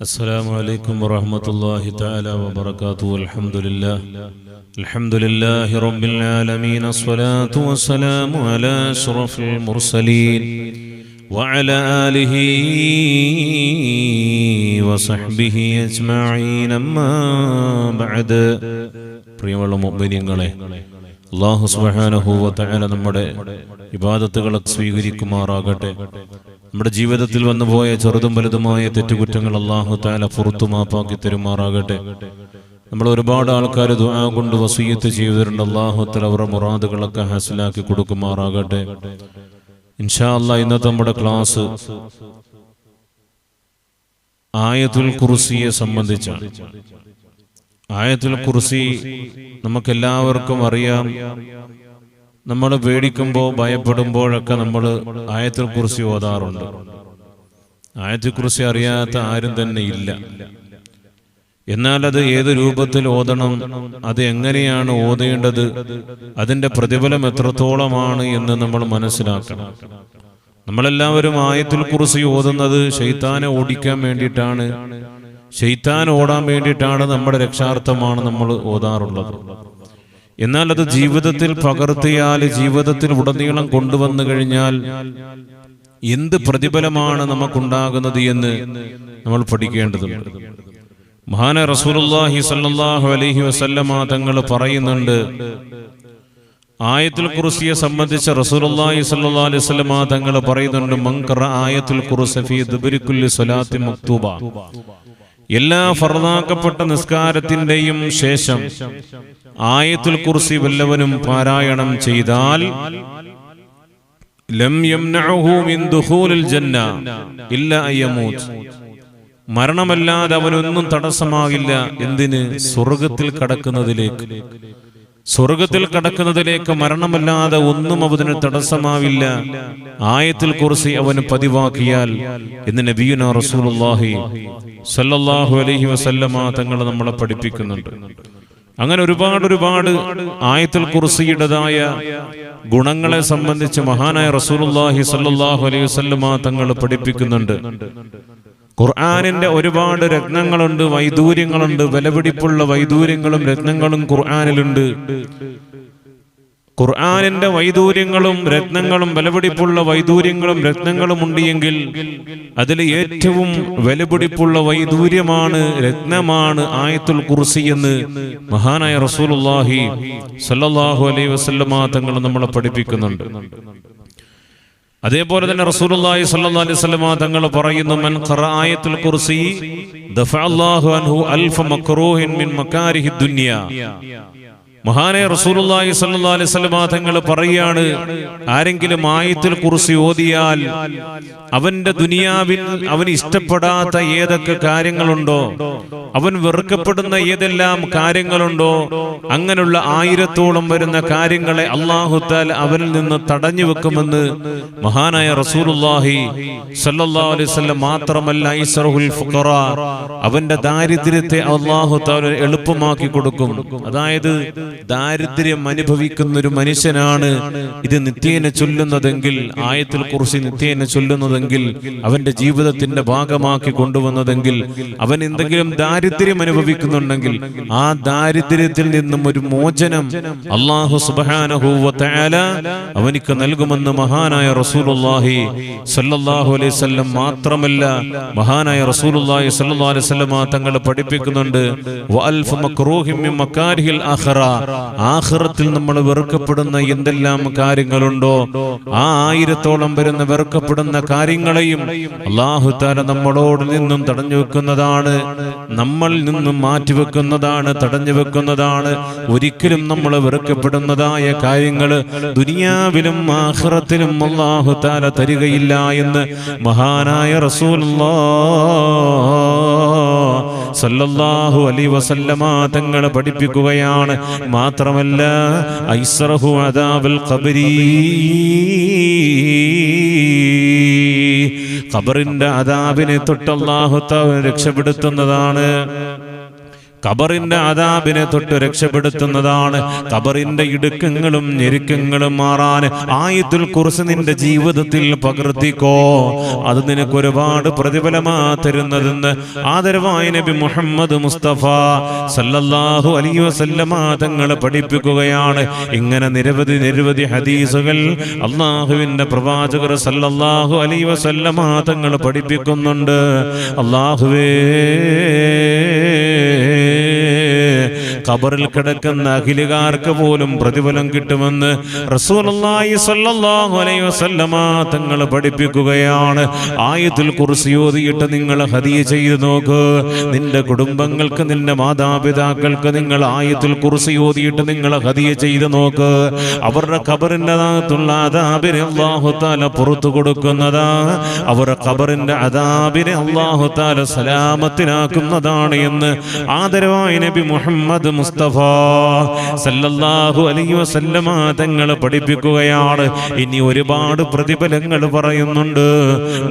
السلام عليكم ورحمة الله تعالى وبركاته الحمد لله الحمد لله رب العالمين الصلاة والسلام على أشرف المرسلين وعلى آله وصحبه أجمعين أما بعد പ്രിയമുള്ള മുഅ്മിനീങ്ങളെ അള്ളാഹു സുബ്ഹാനഹു വ തആല നമ്മുടെ ഇബാദത്തുകളെ സ്വീകരിക്കുമാറാകട്ടെ നമ്മുടെ ജീവിതത്തിൽ വന്നുപോയ ചെറുതും വലുതുമായ തെറ്റുകുറ്റങ്ങൾ അള്ളാഹു താല പുറത്തു മാപ്പാക്കി തരുമാറാകട്ടെ. നമ്മൾ ഒരുപാട് ആൾക്കാർ ദുആ കൊണ്ട് വസീയത്ത് ചെയ്തിട്ടുണ്ട്. അള്ളാഹു തല അവരുടെ മുറാദുകളൊക്കെ ഹാസിലാക്കി കൊടുക്കുമാറാകട്ടെ. ഇൻഷാ അല്ലാ ഇന്നത്തെ നമ്മുടെ ക്ലാസ് ആയത്തുൽ കുർസിയെ സംബന്ധിച്ചാണ്. ആയത്തുൽ കുർസി നമുക്കെല്ലാവർക്കും അറിയാം. നമ്മൾ പേടിക്കുമ്പോൾ ഭയപ്പെടുമ്പോഴൊക്കെ നമ്മൾ ആയത്തിൽ കുറിച്ച് ഓതാറുണ്ട്. ആയത്തുൽ കുറിച്ച് അറിയാത്ത ആരും തന്നെ ഇല്ല. എന്നാൽ അത് ഏത് രൂപത്തിൽ ഓതണം അത് എങ്ങനെയാണ് ഓതേണ്ടത് അതിന്റെ പ്രതിഫലം എത്രത്തോളമാണ് എന്ന് നമ്മൾ മനസ്സിലാക്കണം. നമ്മളെല്ലാവരും ആയത്തിൽ കുറിച്ച് ഓതുന്നത് ശൈത്താനെ ഓടിക്കാൻ വേണ്ടിയിട്ടാണ്. ശൈത്താൻ ഓടാൻ വേണ്ടിയിട്ടാണ് നമ്മുടെ രക്ഷാർത്ഥമാണ് നമ്മൾ ഓതാറുള്ളത്. എന്നാൽ അത് ജീവിതത്തിൽ പകർത്തിയാൽ ജീവിതത്തിൽ ഉടനീളം കൊണ്ടുവന്നു കഴിഞ്ഞാൽ എന്ത് പ്രതിഫലമാണ് നമുക്കുണ്ടാകുന്നത് എന്ന് നമ്മൾ പഠിക്കേണ്ടതുണ്ട്. മഹാന റസൂലുല്ലാഹി സല്ലല്ലാഹു അലൈഹി വസല്ലമ തങ്ങൾ പറയുന്നുണ്ട് ആയത്തുൽ കുർസിയെ സംബന്ധിച്ച് റസൂലുല്ലാഹി സല്ലല്ലാഹു അലൈഹി വസല്ലമ തങ്ങൾ പറയുന്നുണ്ട് മങ്കറ ആയത്തുൽ കുർസി ഫീ ദുബരിക്കുല്ലി സ്വലാത്തി മക്തൂബ. എല്ലാ ഫർദാക്കപ്പെട്ട നിസ്കാരത്തിന്റെയും ശേഷം ആയത്തുൽ കുർസി വല്ലവനും പാരായണം ചെയ്താൽ മരണമല്ലാതെ അവനൊന്നും തടസ്സമാകില്ല എന്തിന്? സ്വർഗത്തിൽ കടക്കുന്നതിലേക്ക്. സ്വർഗത്തിൽ കടക്കുന്നതിലേക്ക് മരണമല്ലാതെ ഒന്നും അവതിന് തടസ്സമാവില്ല. ആയത്തിൽ കുറിച്ച് അവന് പതിവാക്കിയാൽ എന്ന് നബീന റസൂലുള്ളാഹി സല്ലല്ലാഹു അലൈഹി വസല്ലമ തങ്ങൾ നമ്മളെ പഠിപ്പിക്കുന്നുണ്ട്. അങ്ങനെ ഒരുപാട് ഒരുപാട് ആയത്തുൽ കുറിസിയുടേതായ ഗുണങ്ങളെ സംബന്ധിച്ച് മഹാനായ റസൂലുല്ലാഹി സല്ലല്ലാഹു അലൈഹി വസല്ലമ തങ്ങൾ പഠിപ്പിക്കുന്നുണ്ട്. ഖുർആാനിന്റെ ഒരുപാട് രത്നങ്ങളുണ്ട് വൈദൂര്യങ്ങളുണ്ട് വിലപിടിപ്പുള്ള വൈദൂര്യങ്ങളും രത്നങ്ങളും ഖുർആാനിലുണ്ട്. ഖുർആാനിന്റെ വൈദൂര്യങ്ങളും രത്നങ്ങളും വിലപിടിപ്പുള്ള വൈദൂര്യങ്ങളും രത്നങ്ങളും ഉണ്ടെങ്കിൽ അതിൽ ഏറ്റവും വിലപിടിപ്പുള്ള വൈദൂര്യമാണ് രത്നമാണ് ആയത്തുൽ കുർസി എന്ന് മഹാനായ റസൂലുള്ളാഹി സല്ലാഹു അലൈഹി വസല്ലമ തങ്ങൾ നമ്മളെ പഠിപ്പിക്കുന്നുണ്ട്. അതേപോലെ തന്നെ റസൂലുള്ളാഹി സ്വല്ലല്ലാഹു അലൈഹി വസല്ലമ തങ്ങൾ പറയുന്നു മൻ ഖറായത്തുൽ കുർസി ദഫഅല്ലാഹു അൻഹു അൽഫ മക്റൂഹിൻ മിൻ മകാരിഹി ദുനിയ. മഹാനെ റസൂലുള്ളാഹി സ്വല്ലല്ലാഹി അലൈഹി തങ്ങൾ പറയാണ് ആരെങ്കിലും ആയത്തിൽ കുറിച്ച് ഓതിയാൽ അവന്റെ ദുനിയാവിൽ അവൻ ഇഷ്ടപ്പെടാത്ത ഏതൊക്കെ കാര്യങ്ങളുണ്ടോ അവൻ വെറുക്കപ്പെടുന്ന ഏതെല്ലാം കാര്യങ്ങളുണ്ടോ അങ്ങനെയുള്ള ആയിരത്തോളം വരുന്ന കാര്യങ്ങളെ അള്ളാഹുത്താൽ അവനിൽ നിന്ന് തടഞ്ഞു വെക്കുമെന്ന് മഹാനായ റസൂലുള്ളാഹി സ്വല്ലല്ലാഹി അലൈഹി വസല്ലം മാത്രമല്ല ഫുഖറ അവന്റെ ദാരിദ്ര്യത്തെ അള്ളാഹുത്താൽ എളുപ്പമാക്കി കൊടുക്കും. അതായത് ദാരിദ്ര്യം അനുഭവിക്കുന്ന ഒരു മനുഷ്യനാണ്. ഇത് നിത്യേനെ ചൊല്ലുന്നതെങ്കിൽ ആയത്തിൽ കുറിച്ച് നിത്യേനെ ചൊല്ലുന്നതെങ്കിൽ അവന്റെ ജീവിതത്തിന്റെ ഭാഗമാക്കി കൊണ്ടുവന്നതെങ്കിൽ അവൻ എന്തെങ്കിലും ദാരിദ്ര്യം അനുഭവിക്കുന്നുണ്ടെങ്കിൽ ആ ദാരിദ്ര്യത്തിൽ നിന്നും ഒരു മോചനം അള്ളാഹു സുബാനഹൂവല അവനിക്ക് നൽകുമെന്ന് മഹാനായ റസൂലുള്ളാഹി സല്ലാഹു അലൈഹി മാത്രമല്ല മഹാനായ റസൂലുള്ളാഹി സല്ലാ അലൈഹി തങ്ങൾ പഠിപ്പിക്കുന്നുണ്ട്. അൽഫ് മക്രൂഹിം മിൻ ആഖിറ. ആഖിറത്തിൽ നമ്മൾ വെറുക്കപ്പെടുന്ന എന്തെല്ലാം കാര്യങ്ങളുണ്ടോ? ആ ആയിരത്തോളം വരുന്ന വെറുക്കപ്പെടുന്ന കാര്യങ്ങളെയും അള്ളാഹു താല നമ്മളോട് നിന്നും തടഞ്ഞു വെക്കുന്നതാണ് നമ്മൾ നിന്നും മാറ്റിവെക്കുന്നതാണ് തടഞ്ഞു വെക്കുന്നതാണ് ഒരിക്കലും നമ്മൾ വെറുക്കപ്പെടുന്നതായ കാര്യങ്ങൾ ദുനിയാവിലും ആഹ്റത്തിലും അള്ളാഹു താല തരികയില്ല എന്ന് മഹാനായ റസൂലുള്ളാ സല്ലല്ലാഹു അലൈഹി വസല്ലമ തങ്ങളെ പഠിപ്പിക്കുകയാണ്. മാത്രമല്ല ഐസറഹു അദാബുൽ ഖബരി. ഖബറിന്റെ അദാബിനെ തൊട്ട് അല്ലാഹു തആല രക്ഷപ്പെടുത്തുന്നതാണ്. ഖബറിന്റെ ആദാബിനെ തൊട്ട് രക്ഷപ്പെടുത്തുന്നതാണ്. ഖബറിന്റെ ഇടുക്കങ്ങളും ഞെരുക്കങ്ങളും മാറാൻ ആയത്തുൽ കുറിച്ച് നിന്റെ ജീവിതത്തിൽ പകർത്തിക്കോ. അത് നിനക്ക് ഒരുപാട് പ്രതിഫലമാ തരുന്നതെന്ന് ആദരവായ നബി മുഹമ്മദ് മുസ്തഫ സല്ലല്ലാഹു അലൈഹി വസല്ലമ തങ്ങൾ പഠിപ്പിക്കുകയാണ്. ഇങ്ങനെ നിരവധി നിരവധി ഹദീസുകൾ അള്ളാഹുവിന്റെ പ്രവാചകർ സല്ലല്ലാഹു അലൈഹി വസല്ലമ തങ്ങൾ പഠിപ്പിക്കുന്നുണ്ട്. അള്ളാഹുവേ ഖബറിൽ കിടക്കുന്ന അഖിലുകാർക്ക് പോലും പ്രതിഫലം കിട്ടുമെന്ന് സ്വല്ലല്ലാഹു അലൈഹി വസല്ലമ തങ്ങൾ പഠിപ്പിക്കുകയാണ്. ആയത്തുൽ കുർസി ഓതിയിട്ട് നിങ്ങൾ ഹദിയ ചെയ്തു നോക്ക്. നിന്റെ കുടുംബങ്ങൾക്ക് നിന്റെ മാതാപിതാക്കൾക്ക് നിങ്ങൾ ആയത്തുൽ കുർസി ഓതിയിട്ട് നിങ്ങൾ ഹദിയ ചെയ്തു നോക്ക്. അവരുടെ ഖബറിന്റെ അകത്തുള്ള അതാബിനെ അള്ളാഹുത്താല പുറത്തു കൊടുക്കുന്നതാ. അവരുടെ ഖബറിന്റെ അതാബിനെ അള്ളാഹുത്താല സലാമത്തിനാക്കുന്നതാണ് എന്ന് ആദരവായ നബി മുഹമ്മദ് മുസ്തഫ സല്ലല്ലാഹു അലൈഹി വസല്ലമ തങ്ങൾ പഠിപ്പിക്കുകയാണ്. ഇനി ഒരുപാട് പ്രതിഫലങ്ങൾ പറയുന്നുണ്ട്.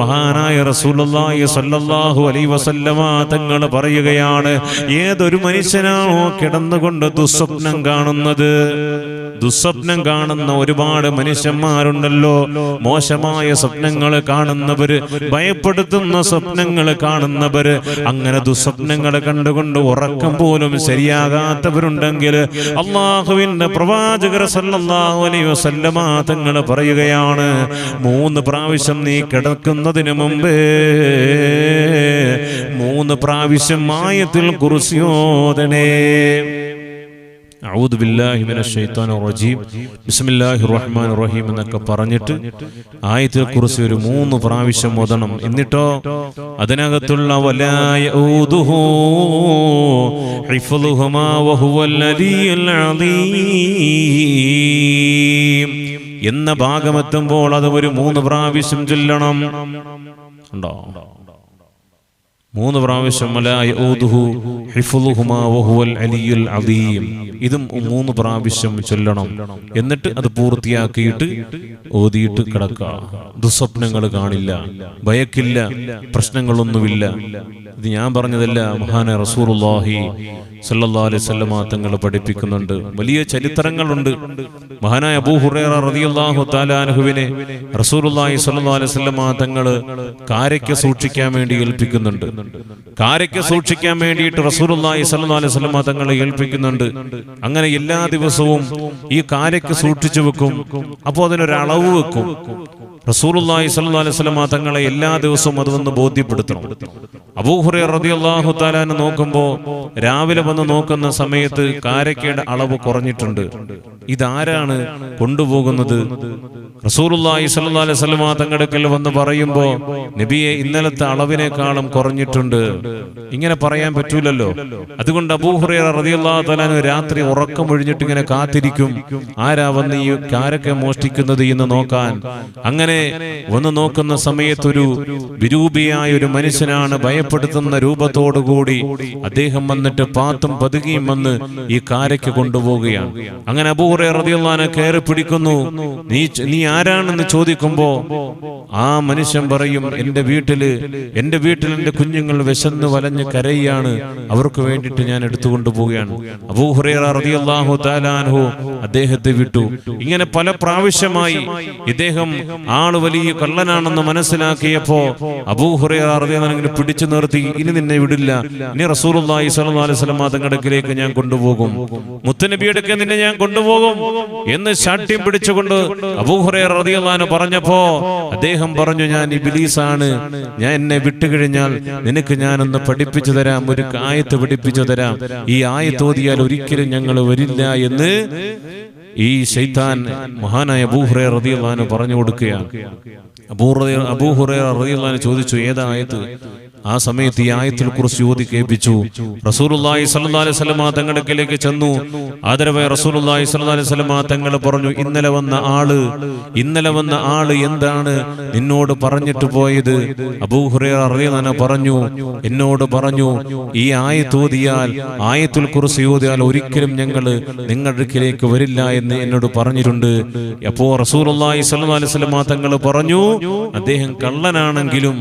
മഹാനായ റസൂലുള്ളാഹി സല്ലല്ലാഹു അലൈഹി വസല്ലമ തങ്ങൾ പറയുകയാണ് ഏതൊരു മനുഷ്യനാണോ കിടന്നുകൊണ്ട് ദുസ്വപ്നം കാണുന്നത്? ദുസ്വപ്നം കാണുന്ന ഒരുപാട് മനുഷ്യന്മാരുണ്ടല്ലോ. മോശമായ സ്വപ്നങ്ങൾ കാണുന്നവര് ഭയപ്പെടുത്തുന്ന സ്വപ്നങ്ങൾ കാണുന്നവര് അങ്ങനെ ദുസ്വപ്നങ്ങൾ കണ്ടുകൊണ്ട് ഉറക്കം പോലും ശരിയാകാത്തവരുണ്ടെങ്കിൽ അള്ളാഹുവിന്റെ പ്രവാചകർ അലൈഹി വസല്ലമ തങ്ങൾ പറയുകയാണ് മൂന്ന് പ്രാവശ്യം നീ കിടക്കുന്നതിന് മുമ്പേ മൂന്ന് പ്രാവശ്യം മായത്തിൽ കുറിസിയോദനേ ബില്ലാഹി ബിസ്മില്ലാഹിർ റഹ്മാനിർ റഹീം എന്നൊക്കെ പറഞ്ഞിട്ട് ആയത്തിൽ കുറിച്ച് ഒരു മൂന്ന് പ്രാവശ്യം ഓതണം. എന്നിട്ടോ? അതിനകത്തുള്ള എന്ന ഭാഗമെത്തുമ്പോൾ അത് ഒരു മൂന്ന് പ്രാവശ്യം ചൊല്ലണം. ഉണ്ടോ? മൂന്ന് പ്രാവശ്യം ഇതും മൂന്ന് പ്രാവശ്യം ചൊല്ലണം. എന്നിട്ട് അത് പൂർത്തിയാക്കിയിട്ട് ഓതിയിട്ട് കിടക്കുക. ദുസ്വപ്നങ്ങൾ കാണില്ല. ഭയക്കില്ല. പ്രശ്നങ്ങളൊന്നുമില്ല. ഇത് ഞാൻ പറഞ്ഞതല്ല മഹാന റസൂറുല്ലാഹി തങ്ങൾ പഠിപ്പിക്കുന്നുണ്ട്. വലിയ ചരിത്രങ്ങളുണ്ട്. മഹാനായ അബൂ ഹുറൈറ റളിയല്ലാഹു തആല അൻഹുവിനെ റസൂലുള്ളാഹി സ്വല്ലല്ലാഹു അലൈഹി വസല്ലമ തങ്ങൾ കാരയ്ക്ക് സൂക്ഷിക്കാൻ വേണ്ടി ഏൽപ്പിക്കുന്നുണ്ട്. കാരയ്ക്ക് സൂക്ഷിക്കാൻ വേണ്ടിയിട്ട് അലൈഹി വസല്ലമ തങ്ങളെ ഏൽപ്പിക്കുന്നുണ്ട്. അങ്ങനെ എല്ലാ ദിവസവും ഈ കാരയ്ക്ക് സൂക്ഷിച്ചു വെക്കും. അപ്പോൾ അതിനൊരളവ് വെക്കും. റസൂലുള്ളാഹി സ്വല്ലല്ലാഹു അലൈഹി വസല്ലമ തങ്ങളെ എല്ലാ ദിവസവും അത് വന്ന് ബോധ്യപ്പെടുത്തണം. അബൂഹുറൈ റളിയല്ലാഹു തആലാനെ നോക്കുമ്പോൾ രാവിലെ വന്ന് നോക്കുന്ന സമയത്ത് കാരക്കയുടെ അളവ് കുറഞ്ഞിട്ടുണ്ട്. ഇതാരാണ് കൊണ്ടുപോകുന്നത്? റസൂലുള്ളാഹി സല്ലാ അലൈഹി വസല്ലമ തങ്ങടുക്കൽ വന്ന് പറയുമ്പോൾ നബിയെ ഇന്നലത്തെ അളവിനേക്കാളും കുറഞ്ഞിട്ടുണ്ട്. ഇങ്ങനെ പറയാൻ പറ്റൂലല്ലോ. അതുകൊണ്ട് അബൂഹുറൈറ റതിയുള്ള രാത്രി ഉറക്കം ഒഴിഞ്ഞിട്ട് ഇങ്ങനെ കാത്തിരിക്കും. ആരാ വന്ന് ഈ കാരൊക്കെ മോഷ്ടിക്കുന്നത് എന്ന് നോക്കാൻ? അങ്ങനെ വന്ന് നോക്കുന്ന സമയത്തൊരു വിരൂപിയായ ഒരു മനുഷ്യനാണ് ഭയപ്പെടുത്തുന്ന രൂപത്തോടുകൂടി അദ്ദേഹം വന്നിട്ട് പാത്തും പതുകിയും വന്ന് ഈ കാരയ്ക്ക് കൊണ്ടുപോവുകയാണ്. അങ്ങനെ അബൂഹുറൈ റതിയുള്ള കയറി പിടിക്കുന്നു. നീ നീ ആരാണെന്ന് ചോദിക്കുമ്പോ ആ മനുഷ്യൻ പറയും എന്റെ വീട്ടിൽ എന്റെ വീട്ടിൽ എന്റെ കുഞ്ഞുങ്ങൾ വിശന്ന് വലഞ്ഞ് കരയാണ്. അവർക്ക് വേണ്ടിയിട്ട് ഞാൻ എടുത്തുകൊണ്ട് പോവുകയാണ്. അദ്ദേഹത്തെ വിട്ടു. ഇങ്ങനെ പല പ്രാവശ്യമായി ഇദ്ദേഹം ആൾ വലിയ കള്ളനാണെന്ന് മനസ്സിലാക്കിയപ്പോ അബൂഹുറൈറ റളിയല്ലാഹു പിടിച്ചു നിർത്തി ഇനി നിന്നെ വിടില്ല. ഇനി തങ്ങളുടെ അടുക്കിലേക്ക് ഞാൻ കൊണ്ടുപോകും. മുത്തനബിയുടെ നിന്നെ ഞാൻ കൊണ്ടുപോകും. എന്ന് ശാഠ്യം പിടിച്ചുകൊണ്ട് അബൂഹുറൈറ റളിയല്ലാഹു പറഞ്ഞപ്പോ അദ്ദേഹം പറഞ്ഞു ഞാൻ ഇബ്ലീസാണ്. ഞാൻ എന്നെ വിട്ടുകഴിഞ്ഞാൽ നിനക്ക് ഞാൻ ഒന്ന് പഠിപ്പിച്ചു തരാം ഒരു ആയത്ത് പഠിപ്പിച്ചു തരാം. ഈ ആയത്ത് ഓതിയാൽ ഒരിക്കലും ഞങ്ങൾ വരില്ല എന്ന് ഈ ശൈത്താൻ മഹാനായ അബൂഹുറൈറ റളിയല്ലാഹു പറഞ്ഞു കൊടുക്കുകയാണ്. അബൂഹുറൈറ അബൂഹുറൈറ റളിയല്ലാഹു ചോദിച്ചു ഏതാ ആയത്ത്? ആ സമയത്ത് ഈ ആയത്തിൽ കുറിച്ച് യുവതി കേൾപ്പിച്ചു. റസൂലുള്ളാഹി സ്വല്ലല്ലാഹി അലൈഹി തങ്ങളുടെ അടുക്കലേക്ക് ചെന്നു. ആദരവായ റസൂലുള്ളാഹി സ്വല്ലല്ലാഹി അലൈഹി തങ്ങൾ പറഞ്ഞു ഇന്നലെ വന്ന ആൾ ഇന്നലെ വന്ന ആൾ എന്താണ് നിന്നോട് പറഞ്ഞിട്ട് പോയത്? അബൂഹുറൈറ റളിയല്ലാഹു പറഞ്ഞു എന്നോട് പറഞ്ഞു ഈ ആയത്ത് ഓതിയാൽ ആയത്തുൽ കുറിച്ച് ഓതിയാൽ ഒരിക്കലും ഞങ്ങൾ നിങ്ങളുടെ അടുക്കിലേക്ക് വരില്ല എന്ന് എന്നോട് പറഞ്ഞിട്ടുണ്ട്. അപ്പോ റസൂലുള്ളാഹി സ്വല്ലല്ലാഹി അലൈഹി തങ്ങൾ പറഞ്ഞു അദ്ദേഹം കള്ളനാണെങ്കിലും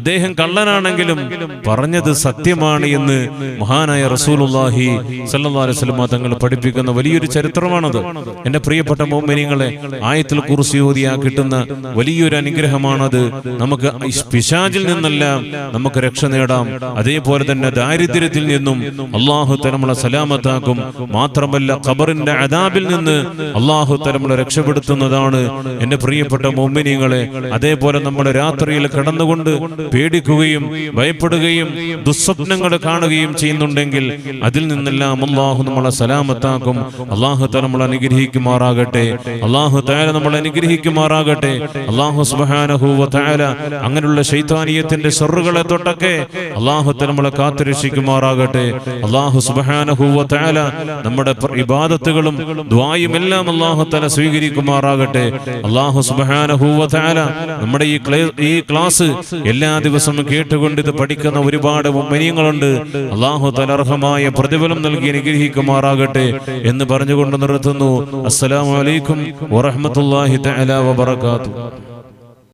അദ്ദേഹം കള്ളനാണെങ്കിലും പേരാണെങ്കിലും പറഞ്ഞത് സത്യമാണ് എന്ന് മഹാനായ റസൂലുള്ളാഹി സല്ലല്ലാഹു അലൈഹി തങ്ങൾ പഠിപ്പിക്കുന്ന വലിയൊരു ചരിത്രമാണത്. എന്റെ പ്രിയപ്പെട്ട മോമിനിങ്ങളെ ആയത്തിൽ കുറിച്ച് ഓതിയാ കിട്ടുന്ന വലിയൊരു അനുഗ്രഹമാണത്. നമുക്ക് പിശാചിൽ നിന്നെല്ലാം നമുക്ക് രക്ഷ നേടാം. അതേപോലെ തന്നെ ദാരിദ്ര്യത്തിൽ നിന്നും അള്ളാഹു തലമുളെ സലാമത്താക്കും. മാത്രമല്ല ഖബറിന്റെ അതാബിൽ നിന്ന് അള്ളാഹു തലമുളെ രക്ഷപ്പെടുത്തുന്നതാണ്. എന്റെ പ്രിയപ്പെട്ട മോമിനിങ്ങളെ അതേപോലെ നമ്മുടെ രാത്രിയിൽ കിടന്നുകൊണ്ട് പേടിക്കുകയും ഭയപ്പെടുകയും ദുസ്വപ്നങ്ങൾ കാണുകയും ചെയ്യുന്നുണ്ടെങ്കിൽ അതിൽ നിന്നെല്ലാം അള്ളാഹു നമ്മളെ സലാമത്താക്കും. അള്ളാഹു തല നമ്മളെ അനുഗ്രഹിക്കുമാറാകട്ടെ. അള്ളാഹു താല നമ്മളെ അനുഗ്രഹിക്കുമാറാകട്ടെ. അള്ളാഹു സുബാനഹൂവ താല അങ്ങനെയുള്ള ശൈതാനീയത്തിന്റെ ഷെറുകളെ തൊട്ടൊക്കെ അള്ളാഹു തല നമ്മളെ കാത്തുരക്ഷിക്കുമാറാകട്ടെ. അള്ളാഹു സുബാനഹൂവ താല നമ്മുടെ ഇബാദത്തുകളും ദ്വായും എല്ലാം അള്ളാഹു തല സ്വീകരിക്കുമാറാകട്ടെ. അള്ളാഹു സുബാനഹൂവ താല നമ്മുടെ ഈ ഈ ക്ലാസ് എല്ലാ ദിവസവും കേട്ടുകൊണ്ട് ഇത് പഠിക്കുന്ന ഒരുപാട് ഉമ്മനിയങ്ങളുണ്ട്. അള്ളാഹു തലർഹമായ പ്രതിഫലം നൽകി അനുഗ്രഹിക്കുമാറാകട്ടെ എന്ന് പറഞ്ഞുകൊണ്ട് നിർത്തുന്നു. അസ്സലാമു അലൈക്കും വറഹ്മത്തുള്ളാഹി തആല വബറകാതുഹു.